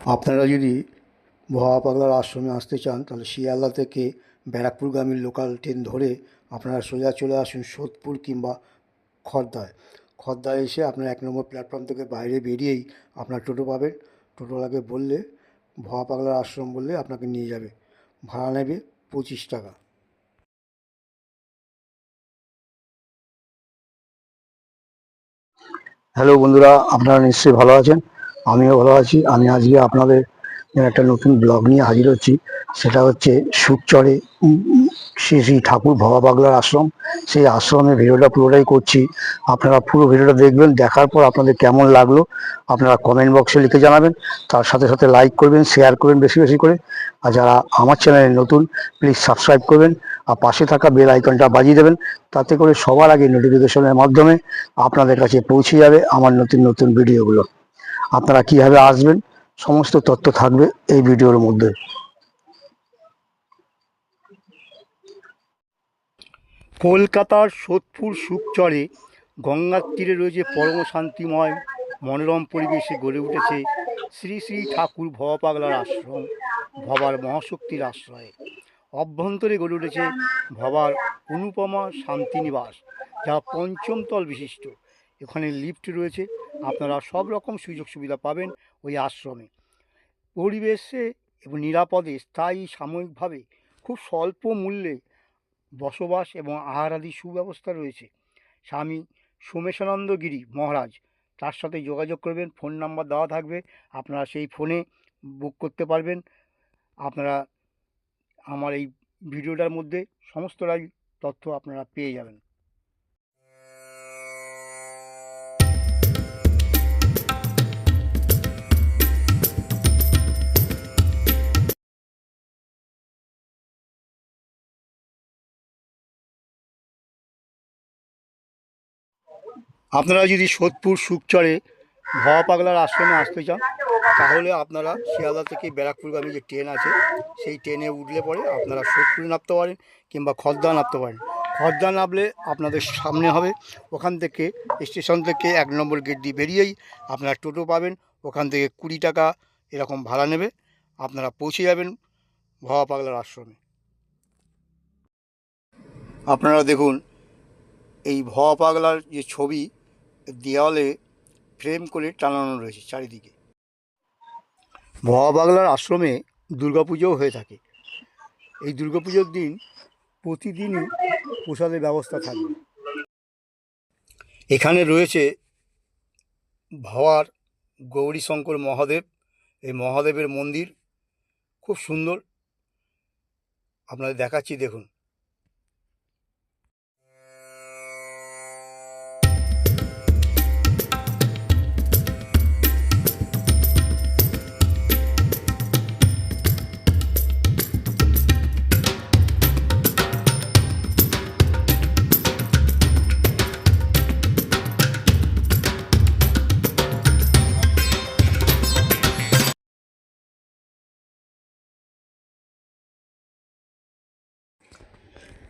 আপনারা যদি ভবা পাগলার আশ্রমে আসতে চান, তাহলে শিয়ালদা থেকে ব্যারাকপুরগামী লোকাল ট্রেন ধরে আপনারা সোজা চলে আসুন সোদপুর কিংবা খর্দায়। খর্দায় এসে আপনার এক নম্বর প্ল্যাটফর্ম থেকে বাইরে বেরিয়েই আপনার টোটো পাবেন। টোটোওয়ালাকে বললে ভবা পাগলার আশ্রম বললে আপনাকে নিয়ে যাবে। ভাড়া নেবে পঁচিশ টাকা। হ্যালো বন্ধুরা, আপনারা নিশ্চয়ই ভালো আছেন। আমিও ভালো আছি। আমি আজকে আপনাদের একটা নতুন ব্লগ নিয়ে হাজির হচ্ছি। সেটা হচ্ছে সুখচরে শ্রী শ্রী ঠাকুর ভবা বাগলার আশ্রম। সেই আশ্রমে ভিডিওটা পুরোটাই করছি। আপনারা পুরো ভিডিওটা দেখবেন, দেখার পর আপনাদের কেমন লাগল, আপনারা কমেন্ট বক্সে লিখে জানাবেন। তার সাথে সাথে লাইক করবেন শেয়ার করবেন বেশি বেশি করে। আর যারা আমার চ্যানেলে নতুন প্লিজ সাবস্ক্রাইব করবেন। আর পাশে থাকা বেল আইকনটা বাজিয়ে দেবেন। তাতে করে সবার আগে নোটিফিকেশনের মাধ্যমে আপনাদের কাছে পৌঁছে যাবে আমার নতুন নতুন ভিডিওগুলো আপনারা কীভাবে আসবেন? সমস্ত তথ্য থাকবে এই ভিডিওর মধ্যে। কলকাতার সোদপুর সুখচরে গঙ্গার তীরে রয়েছে পরম শান্তিময়, মনোরম পরিবেশে গড়ে উঠেছে শ্রী শ্রী ঠাকুর ভবা পাগলার আশ্রম, ভবার মহাশক্তির আশ্রয়ে। অভ্যন্তরে গড়ে উঠেছে ভবার অনুপমা শান্তিনিবাস যা পঞ্চম তল বিশিষ্ট। এখানে লিফট রয়েছে। আপনারা সব রকম সুযোগ সুবিধা পাবেন ওই আশ্রমে। পরিবেশে এবং নিরাপদে, স্থায়ী, সাময়িকভাবে খুব স্বল্প মূল্যে বসবাস এবং আহার আদি সুব্যবস্থা রয়েছে। স্বামী সোমেশানন্দ গিরি মহারাজ তার সাথে যোগাযোগ করবেন ফোন নাম্বার দেওয়া থাকবে, আপনারা সেই ফোনে বুক করতে পারবেন। আপনারা আমার এই ভিডিওটার মধ্যে সমস্তটাই তথ্য আপনারা পেয়ে যাবেন। আপনারা যদি সোদপুর সুখচরে ভবা পাগলার আশ্রমে আসতে চান, তাহলে আপনারা শিয়ালদা থেকে ব্যারাকপুরগামী যে ট্রেন আছে, সেই ট্রেনে উঠলে পরে আপনারা সোদপুরে নামতে পারেন কিংবা খদ্দা নামতে পারেন। খদ্দা নামলে আপনাদের সামনে হবে, ওখান থেকে স্টেশন থেকে এক নম্বর গেট দিয়ে বেরিয়েই আপনারা টোটো পাবেন, ওখান থেকে কুড়ি টাকা এরকম ভাড়া নেবে, আপনারা পৌঁছে যাবেন ভবা পাগলার আশ্রমে। আপনারা দেখুন, এই ভবা পাগলার যে ছবি দেওয়ালে ফ্রেম করে টানানো রয়েছে চারিদিকে। পাগলার আশ্রমে দুর্গাপুজোও হয়ে থাকে। এই দুর্গাপুজোর দিন প্রতিদিনই প্রসাদের ব্যবস্থা থাকবে এখানে রয়েছে ভাওয়ার গৌরীশঙ্কর মহাদেব। এই মহাদেবের মন্দির খুব সুন্দর। আপনাদের দেখাচ্ছি, দেখুন।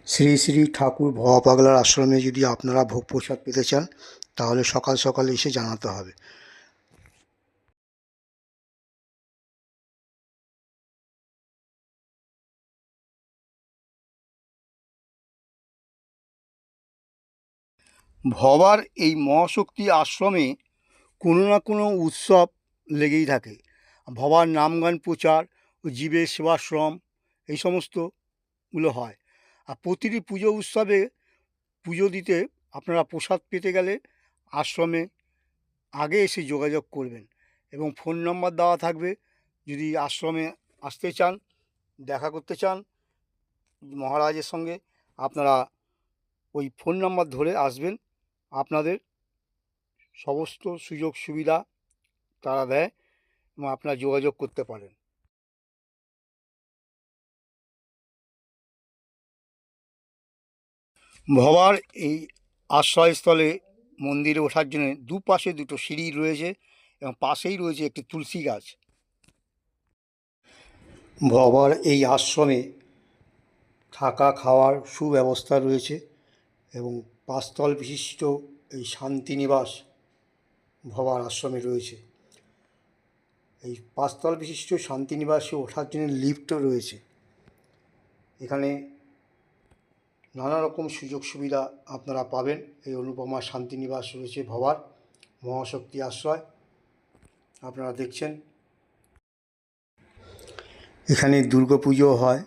শ্রী শ্রী ঠাকুর ভবা পাগলার আশ্রমে যদি আপনারা ভোগ প্রসাদ পেতে চান, তাহলে সকাল সকাল এসে জানাতে হবে। ভবার এই মহাশক্তি আশ্রমে কোনো না কোনো উৎসব লেগেই থাকে। ভবার নামগান প্রচার ও জীবের সেবাশ্রম এই সমস্তগুলো হয়। আর প্রতিটি পুজো উৎসবে পুজো দিতে আপনারা প্রসাদ পেতে গেলে আশ্রমে আগে এসে যোগাযোগ করবেন এবং ফোন নম্বর দেওয়া থাকবে। যদি আশ্রমে আসতে চান, দেখা করতে চান মহারাজের সঙ্গে, আপনারা ওই ফোন নম্বর ধরে আসবেন। আপনাদের সমস্ত সুযোগ সুবিধা তারা দেয় এবং আপনারা যোগাযোগ করতে পারেন। ভবার এই আশ্রয়স্থলে মন্দিরে ওঠার জন্য দুপাশে দুটো সিঁড়ি রয়েছে এবং পাশেই রয়েছে একটি তুলসী গাছ। ভবার এই আশ্রমে থাকা খাওয়ার সুব্যবস্থা রয়েছে এবং পাঁচতল বিশিষ্ট এই শান্তিনিবাস ভবার আশ্রমে রয়েছে। এই পাঁচতল বিশিষ্ট শান্তিনিবাসে ওঠার জন্য লিফটও রয়েছে। এখানে নানা রকম সুযোগ সুবিধা আপনারা পাবেন। এই অনুপমা শান্তিনিবাস রয়েছে ভবার মহাশক্তি আশ্রয়। আপনারা দেখছেন। এখানে দুর্গাপুজো হয়।